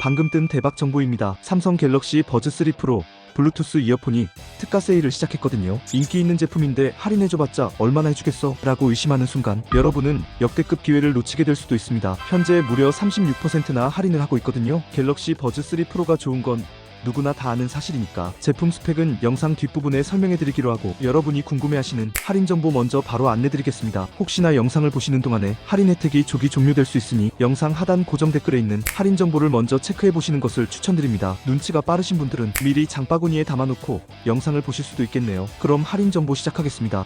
방금 뜬 대박 정보입니다. 삼성 갤럭시 버즈 3 프로 블루투스 이어폰이 특가 세일을 시작했거든요. 인기 있는 제품인데 할인해줘봤자 얼마나 해주겠어? 라고 의심하는 순간 여러분은 역대급 기회를 놓치게 될 수도 있습니다. 현재 무려 36%나 할인을 하고 있거든요. 갤럭시 버즈 3 프로가 좋은 건 누구나 다 아는 사실이니까 제품 스펙은 영상 뒷부분에 설명해드리기로 하고 여러분이 궁금해하시는 할인 정보 먼저 바로 안내드리겠습니다. 혹시나 영상을 보시는 동안에 할인 혜택이 조기 종료될 수 있으니 영상 하단 고정 댓글에 있는 할인 정보를 먼저 체크해 보시는 것을 추천드립니다. 눈치가 빠르신 분들은 미리 장바구니에 담아놓고 영상을 보실 수도 있겠네요. 그럼 할인 정보 시작하겠습니다.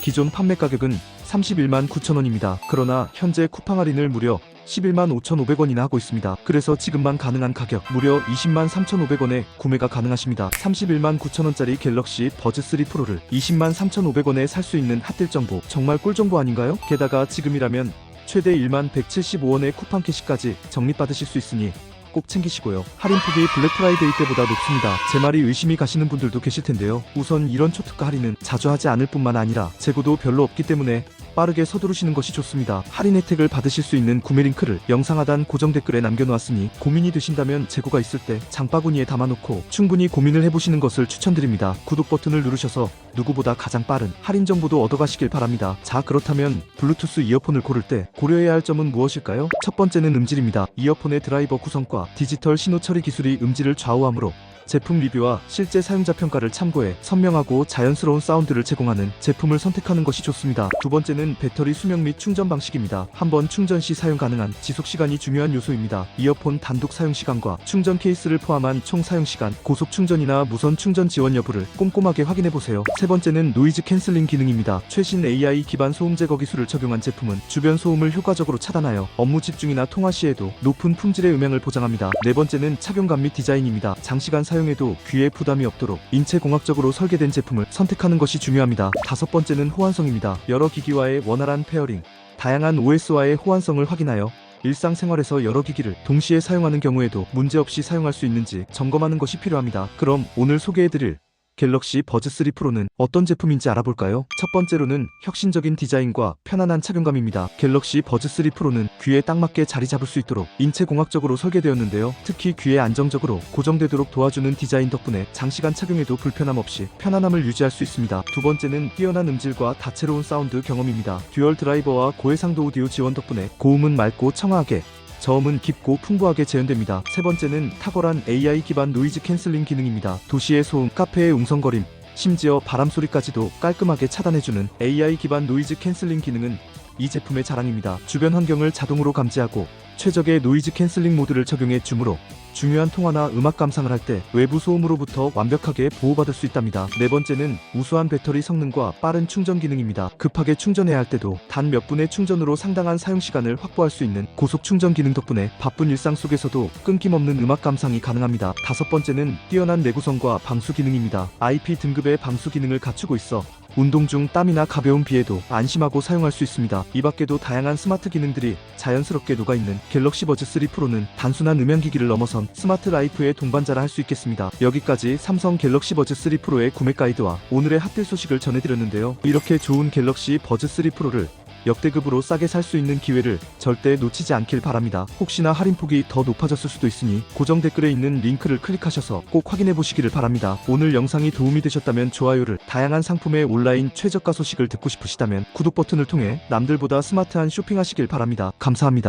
기존 판매 가격은 31만 9천원입니다. 그러나 현재 쿠팡 할인을 무려 11만 5,500원이나 하고 있습니다. 그래서 지금만 가능한 가격 무려 20만 3,500원에 구매가 가능하십니다. 31만 9천원짜리 갤럭시 버즈 3 프로를 20만 3,500원에 살 수 있는 핫딜 정보 정말 꿀 정보 아닌가요? 게다가 지금이라면 최대 1만 175원의 쿠팡 캐시까지 적립받으실 수 있으니 꼭 챙기시고요. 할인폭이 블랙 프라이데이 때보다 높습니다. 제 말이 의심이 가시는 분들도 계실 텐데요. 우선 이런 초특가 할인은 자주 하지 않을 뿐만 아니라 재고도 별로 없기 때문에 빠르게 서두르시는 것이 좋습니다. 할인 혜택을 받으실 수 있는 구매 링크를 영상 하단 고정 댓글에 남겨놓았으니 고민이 되신다면 재고가 있을 때 장바구니에 담아놓고 충분히 고민을 해보시는 것을 추천드립니다. 구독 버튼을 누르셔서 누구보다 가장 빠른 할인 정보도 얻어가시길 바랍니다. 자 그렇다면 블루투스 이어폰을 고를 때 고려해야 할 점은 무엇일까요? 첫 번째는 음질입니다. 이어폰의 드라이버 구성과 디지털 신호 처리 기술이 음질을 좌우하므로 제품 리뷰와 실제 사용자 평가를 참고해 선명하고 자연스러운 사운드를 제공하는 제품을 선택하는 것이 좋습니다. 두 번째는 배터리 수명 및 충전 방식입니다. 한번 충전 시 사용 가능한 지속 시간이 중요한 요소입니다. 이어폰 단독 사용 시간과 충전 케이스를 포함한 총 사용 시간, 고속 충전이나 무선 충전 지원 여부를 꼼꼼하게 확인해 보세요. 세 번째는 노이즈 캔슬링 기능입니다. 최신 AI 기반 소음 제거 기술을 적용한 제품은 주변 소음을 효과적으로 차단하여 업무 집중이나 통화 시에도 높은 품질의 음향을 보장합니다. 네 번째는 착용감 및 디자인입니다. 장시간 사용 해도 귀에 부담이 없도록 인체공학적으로 설계된 제품을 선택하는 것이 중요합니다. 다섯 번째는 호환성입니다. 여러 기기와의 원활한 페어링, 다양한 OS와의 호환성을 확인하여 일상생활에서 여러 기기를 동시에 사용하는 경우에도 문제없이 사용할 수 있는지 점검하는 것이 필요합니다. 그럼 오늘 소개해드릴 갤럭시 버즈 3 프로는 어떤 제품인지 알아볼까요? 첫 번째로는 혁신적인 디자인과 편안한 착용감입니다. 갤럭시 버즈 3 프로는 귀에 딱 맞게 자리 잡을 수 있도록 인체공학적으로 설계되었는데요. 특히 귀에 안정적으로 고정되도록 도와주는 디자인 덕분에 장시간 착용해도 불편함 없이 편안함을 유지할 수 있습니다. 두 번째는 뛰어난 음질과 다채로운 사운드 경험입니다. 듀얼 드라이버와 고해상도 오디오 지원 덕분에 고음은 맑고 청아하게 저음은 깊고 풍부하게 재현됩니다. 세 번째는 탁월한 AI 기반 노이즈 캔슬링 기능입니다. 도시의 소음, 카페의 웅성거림, 심지어 바람 소리까지도 깔끔하게 차단해주는 AI 기반 노이즈 캔슬링 기능은 이 제품의 자랑입니다. 주변 환경을 자동으로 감지하고 최적의 노이즈 캔슬링 모드를 적용해 주므로 중요한 통화나 음악 감상을 할 때 외부 소음으로부터 완벽하게 보호받을 수 있답니다. 네 번째는 우수한 배터리 성능과 빠른 충전 기능입니다. 급하게 충전해야 할 때도 단 몇 분의 충전으로 상당한 사용 시간을 확보할 수 있는 고속 충전 기능 덕분에 바쁜 일상 속에서도 끊김없는 음악 감상이 가능합니다. 다섯 번째는 뛰어난 내구성과 방수 기능입니다. IP 등급의 방수 기능을 갖추고 있어 운동 중 땀이나 가벼운 비에도 안심하고 사용할 수 있습니다. 이 밖에도 다양한 스마트 기능들이 자연스럽게 녹아있는 갤럭시 버즈 3 프로는 단순한 음향기기를 넘어선 스마트 라이프의 동반자라 할 수 있겠습니다. 여기까지 삼성 갤럭시 버즈 3 프로의 구매 가이드와 오늘의 핫딜 소식을 전해드렸는데요. 이렇게 좋은 갤럭시 버즈 3 프로를 역대급으로 싸게 살 수 있는 기회를 절대 놓치지 않길 바랍니다. 혹시나 할인폭이 더 높아졌을 수도 있으니 고정 댓글에 있는 링크를 클릭하셔서 꼭 확인해 보시기를 바랍니다. 오늘 영상이 도움이 되셨다면 좋아요를, 다양한 상품의 온라인 최저가 소식을 듣고 싶으시다면 구독 버튼을 통해 남들보다 스마트한 쇼핑하시길 바랍니다. 감사합니다.